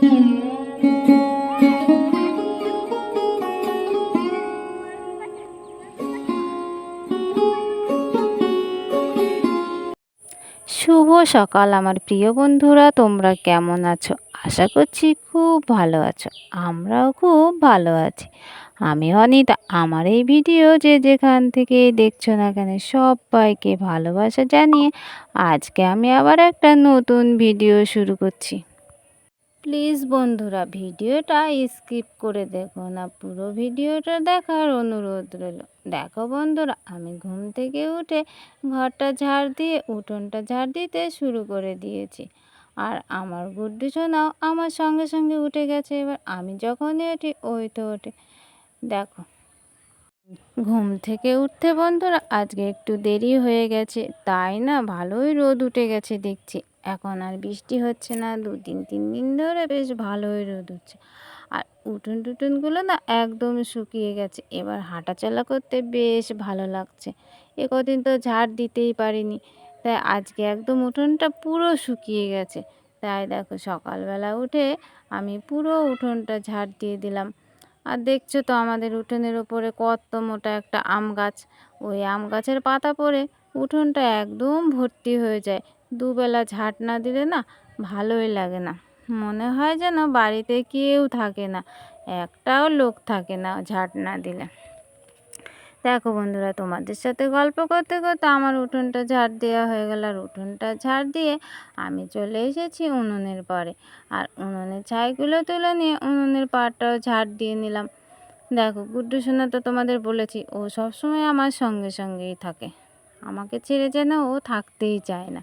শুভ সকাল, আমার প্রিয় বন্ধুরা, তোমরা কেমন আছো? আশা করছি খুব ভালো আছো। আমরাও খুব ভালো আছি। আমি অনিতা, আমার এই ভিডিও যে যেখান থেকে দেখছ না কেন, সবাইকে ভালোবাসা জানিয়ে আজকে আমি আবার একটা নতুন ভিডিও শুরু করছি। প্লিজ বন্ধুরা, ভিডিওটা স্কিপ করে দেখো না পুরো ভিডিওটা দেখার অনুরোধ রইল। দেখো বন্ধুরা, আমি ঘুম থেকে উঠে ঘরটা ঝাড় দিয়ে, উঠোনটা ঝাড় দিতে শুরু করে দিয়েছি। আর আমার গুড্ডু সোনাও আমার সঙ্গে সঙ্গে উঠে গেছে এবার। আমি যখনই উঠি, ওই তো ওঠে। দেখো। ঘুম থেকে উঠতে বন্ধুরা, আজকে একটু দেরি হয়ে গেছে। তাই না? ভালোই রোদ উঠে গেছে দেখছি। এখন আর বৃষ্টি হচ্ছে না দু দিন তিন দিন ধরে বেশ ভালোই রোদ উঠছে। আর উঠুন টুটুনগুলো না একদম শুকিয়ে গেছে, এবার হাঁটাচলা করতে বেশ ভালো লাগছে। এ কদিন তো ঝাড় দিতেই পারিনি, তাই আজকে একদম উঠোনটা পুরো শুকিয়ে গেছে। তাই দেখো সকালবেলা উঠে আমি পুরো উঠোনটা ঝাড় দিয়ে দিলাম। আর দেখছ তো আমাদের উঠোনের ওপরে কত মোটা একটা আম গাছ, ওই আম গাছের পাতা পড়ে উঠোনটা একদম ভর্তি হয়ে যায়। দুবেলা ঝাঁট না দিলে না ভালোই লাগে না। মনে হয় যেন বাড়িতে কেউ থাকে না, একটাও লোক থাকে না ঝাঁট না দিলে। দেখো বন্ধুরা, তোমাদের সাথে গল্প করতে করতে আমার উঠোনটা ঝাড় দেওয়া হয়ে গেল। আর উঠোনটা ঝাড় দিয়ে আমি চলে এসেছি উনুনের পরে আর উনুনের ছাইগুলো তুলে নিয়ে উনুনের পাড়টাও ঝাড় দিয়ে নিলাম। দেখো, গুড্ডু সোনা তো তোমাদের বলেছি, ও সবসময় আমার সঙ্গে সঙ্গেই থাকে। আমাকে ছেড়ে যেন ও থাকতেই চায় না।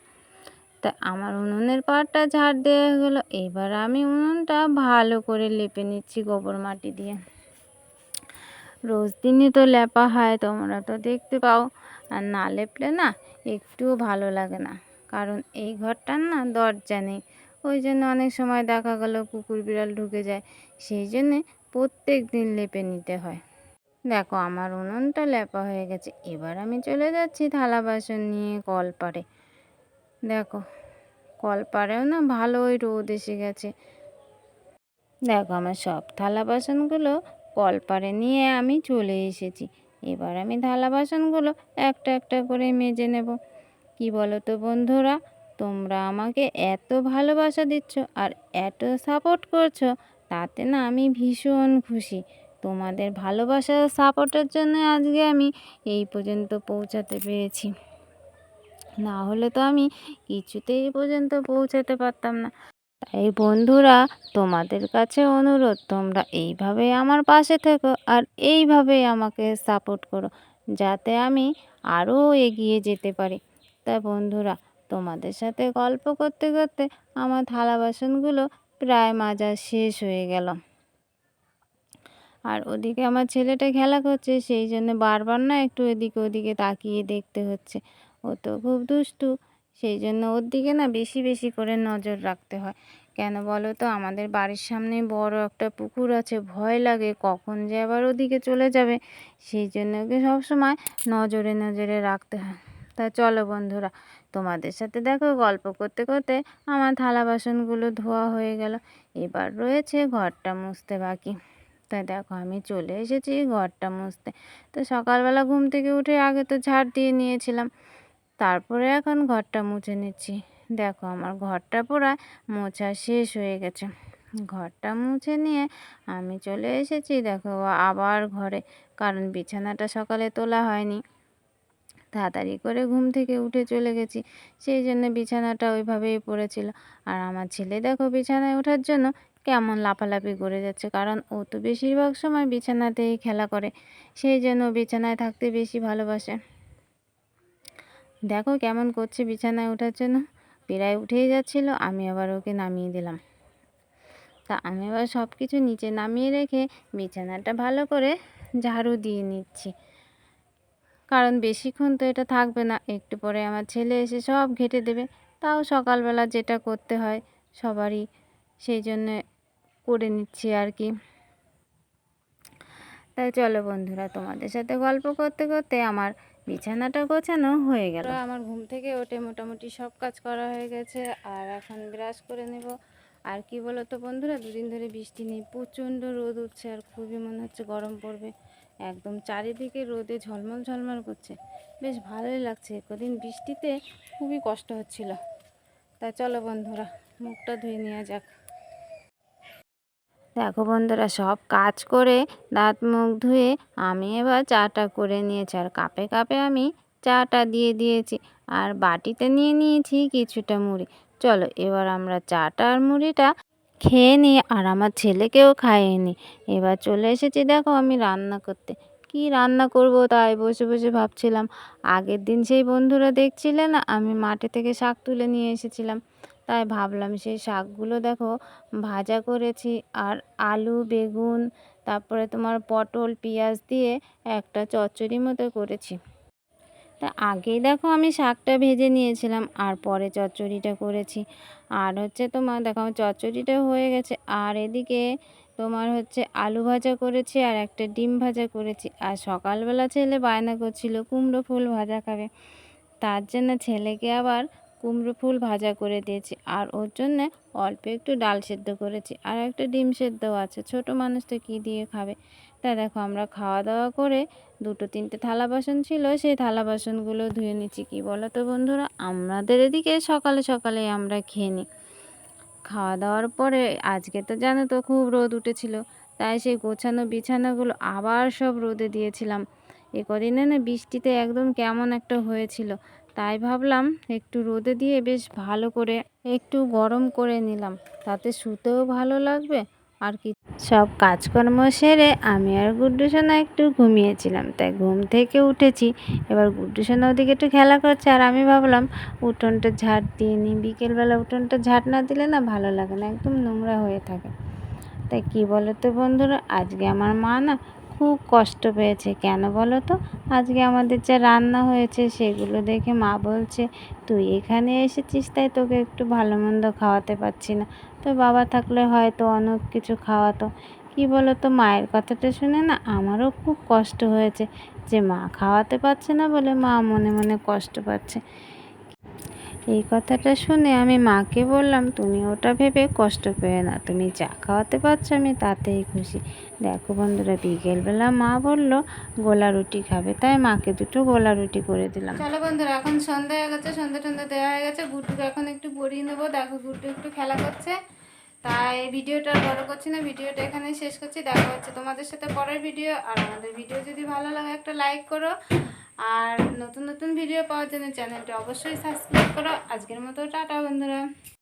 তা আমার উনুনের পাড়টা ঝাড় দেওয়া হয়ে গেলো। এবার আমি উনুনটা ভালো করে লেপে নিচ্ছি গোবর মাটি দিয়ে। রোজ দিনই তো লেপা হয়, তোমরা তো দেখতে পাও। আর না লেপলে না একটুও ভালো লাগে না। কারণ এই ঘরটার না দরজা নেই। ওই জন্য অনেক সময় দেখা গেল কুকুর বিড়াল ঢুকে যায়। সেই জন্যে প্রত্যেক দিন লেপে নিতে হয়। দেখো, আমার উনুনটা লেপা হয়ে গেছে। এবার আমি চলে যাচ্ছি থালা বাসন নিয়ে কল পাড়ে দেখো, কল পাড়েও না ভালোই রোদ এসে গেছে। দেখো, আমার সব থালা বাসনগুলো কলপারে নিয়ে আমি চলে এসেছি। এবার আমি থালা বাসনগুলো একটা একটা করে মেজে নেব। কি বলো তো বন্ধুরা, তোমরা আমাকে এত ভালোবাসা দিচ্ছ আর এত সাপোর্ট করছ, তাতে না আমি ভীষণ খুশি। তোমাদের ভালোবাসা সাপোর্টের জন্য আজকে আমি এই পর্যন্ত পৌঁছাতে পেরেছি। না হলে তো আমি কিছুতেই পর্যন্ত পৌঁছাতে পারতাম না। তাই বন্ধুরা, তোমাদের কাছে অনুরোধ, তোমরা এইভাবেই আমার পাশে থেকো আর এইভাবেই আমাকে সাপোর্ট করো, যাতে আমি আরও এগিয়ে যেতে পারি। তাই বন্ধুরা, তোমাদের সাথে গল্প করতে করতে আমার থালা বাসনগুলো প্রায় মাজা শেষ হয়ে গেল। আর ওদিকে আমার ছেলেটা খেলা করছে, সেই জন্য বারবার না একটু এদিকে ওদিকে তাকিয়ে দেখতে হচ্ছে। ও তো খুব দুষ্টু। সেই জন্য ওর দিকে না বেশি বেশি করে নজর রাখতে হয়। কেন বলো তো? আমাদের বাড়ির সামনে বড় একটা পুকুর আছে, ভয় লাগে কখন যে আবার ওদিকে চলে যাবে। সেই জন্য ওকে সবসময় নজরে নজরে রাখতে হয়। তা চলো বন্ধুরা, তোমাদের সাথে দেখো গল্প করতে করতে আমার থালা বাসনগুলো ধোয়া হয়ে গেল। এবার রয়েছে ঘরটা মুছতে বাকি। তাই দেখো আমি চলে এসেছি ঘরটা মুছতে। তো সকালবেলা ঘুম থেকে উঠে আগে তো ঝাড় দিয়ে নিয়েছিলাম। তারপরে এখন ঘরটা মুছে নিচ্ছি। দেখো আমার ঘরটা পুরায় মোছা শেষ হয়ে গেছে। ঘরটা মুছে নিয়ে আমি চলে এসেছি দেখো আবার ঘরে, কারণ বিছানাটা সকালে তোলা হয়নি। তাড়াতাড়ি করে ঘুম থেকে উঠে চলে গেছি। সেই জন্য বিছানাটা ওইভাবেই পড়েছিল। আর আমার ছেলে দেখো বিছানায় ওঠার জন্য কেমন লাফালাফি করে যাচ্ছে, কারণ ও তো বেশিরভাগ সময় বিছানাতেই খেলা করে। সেই জন্য বিছানায় থাকতে বেশি ভালোবাসে। দেখো কেমন করছে, বিছানায় ওঠার জন্য। প্রায় উঠেই যাচ্ছিল, আমি আবার ওকে নামিয়ে দিলাম। তা আমি আবার সব কিছু নিচে নামিয়ে রেখে বিছানাটা ভালো করে ঝাড়ু দিয়ে নিচ্ছি। কারণ বেশিক্ষণ তো এটা থাকবে না, একটু পরে আমার ছেলে এসে সব ঘেটে দেবে। তাও সকালবেলা যেটা করতে হয় সবারই, সেই জন্যে করে নিচ্ছি আর কি। তাই চলো বন্ধুরা, তোমাদের সাথে গল্প করতে করতে আমার বিছানাটা গোছানো হয়ে গেল। আমার ঘুম থেকে ওঠে, মোটামুটি সব কাজ করা হয়ে গেছে, আর এখন ব্রাশ করে নেব। আর কি বলো তো বন্ধুরা, দুদিন ধরে বৃষ্টি নেই, প্রচণ্ড রোদ উঠছে, আর খুবই মনে হচ্ছে গরম পড়বে। একদম চারিদিকে রোদে ঝলমল ঝলমল করছে। বেশ ভালোই লাগছে কদিন বৃষ্টিতে খুবই কষ্ট হচ্ছিল। তা চলো বন্ধুরা, মুখটা ধুয়ে নেওয়া যাক। দেখো বন্ধুরা, সব কাজ করে দাঁত মুখ ধুয়ে আমি এবার চাটা করে নিয়েছি। আর কাপে কাপে আমি চাটা দিয়ে দিয়েছি। আর বাটিতে নিয়ে নিয়েছি কিছুটা মুড়ি। চলো এবার আমরা চাটা আর মুড়িটা খেয়ে নিই। আর আমার ছেলেকেও খাইয়ে এবার চলে এসেছি দেখো আমি রান্না করতে। কি রান্না করব তাই বসে বসে ভাবছিলাম। আগের দিন সেই বন্ধুরা দেখছিলে না, আমি মাঠে থেকে শাক তুলে নিয়ে এসেছিলাম। তাই ভাবলাম সেই শাকগুলো দেখো ভাজা করেছি আর আলু, বেগুন, তারপরে তোমার পটল, পেঁয়াজ দিয়ে একটা চচ্চড়ি মতো করেছি। তা আগেই দেখো আমি শাকটা ভেজে নিয়েছিলাম আর পরে চচ্চড়িটা করেছি। আর হচ্ছে তোমার দেখো আমার চচ্চড়িটা হয়ে গেছে আর এদিকে তোমার হচ্ছে আলু ভাজা করেছি আর একটা ডিম ভাজা করেছি। আর সকালবেলা ছেলে বায়না করছিল, কুমড়ো ফুল ভাজা খাবে। তার জন্য ছেলেকে আবার কুমড়ো ফুল ভাজা করে দিয়েছি। আর ওর জন্যে অল্প একটু ডাল সেদ্ধ করেছি। আর একটা ডিম সেদ্ধও আছে। ছোট মানুষ তো কী দিয়ে খাবে? তা দেখো, আমরা খাওয়া দাওয়া করে দুটো তিনটে থালা বাসন ছিল, সেই থালা বাসনগুলো ধুয়ে নিচ্ছি। কী বলো তো বন্ধুরা? আমাদের এদিকে সকালে সকালে আমরা খেয়ে নিই খাওয়া দাওয়ার পরে, আজকে তো জানো তো খুব রোদ উঠেছিল। তাই সেই গোছানো বিছানাগুলো আবার সব রোদে দিয়েছিলাম। এ কদিনে না বৃষ্টিতে একদম কেমন একটা হয়েছিল। তাই ভাবলাম একটু রোদে দিয়ে বেশ ভালো করে একটু গরম করে নিলাম। তাতে শুতেও ভালো লাগবে আর কি। সব কাজকর্ম সেরে আমি আর গুড্ডু সোনা একটু ঘুমিয়েছিলাম, তাই ঘুম থেকে উঠেছি। এবার গুড্ডু সোনা ওদিকে একটু খেলা করছে আর আমি ভাবলাম উঠোনটা ঝাড় দিয়ে নিই বিকেলবেলা উঠোনটা ঝাড় না দিলে না ভালো লাগে না, একদম নোংরা হয়ে থাকে। তাই কি বলো তো বন্ধুরা, আজকে আমার মা না খুব কষ্ট পেয়েছে। কেন বলো তো? আজকে আমাদের যা রান্না হয়েছে সেগুলো দেখে মা বলছে, তুই এখানে এসেছিস তাই তোকে একটু ভালো মন্দ খাওয়াতে পারছি না। তো বাবা থাকলে হয়তো অনেক কিছু খাওয়াতো। কি বলো তো, মায়ের কথাটা শুনে না আমারও খুব কষ্ট হয়েছে যে মা খাওয়াতে পারছে না বলে মা মনে মনে কষ্ট পাচ্ছে। এই কথাটা শুনে আমি মাকে বললাম, তুমি ওটা ভেবে কষ্ট পেয়ে না। তুমি যা খাওয়াতে পারছ, আমি তাতেই খুশি। দেখো বন্ধুরা, বিকেলবেলা মা বলল, গোলা রুটি খাবে। তাই মাকে দুটো গোলা রুটি করে দিলাম। চলো বন্ধুরা, এখন সন্ধ্যা হয়ে গেছে সন্ধ্যা টন্ধা দেওয়া হয়ে গেছে। গুড্ডুকে এখন একটু পরিয়ে নেব। দেখো গুড্ডু একটু খেলা করছে। তাই ভিডিওটা বড় করছি না, ভিডিওটা এখানে শেষ করছি। দেখা হচ্ছে তোমাদের সাথে পরের ভিডিও। আর আমাদের ভিডিও যদি ভালো লাগে, একটা লাইক করো। আর নতুন নতুন ভিডিও পাওয়ার জন্য চ্যানেলটি অবশ্যই সাবস্ক্রাইব করো। আজকের মতো টাটা বন্ধুরা।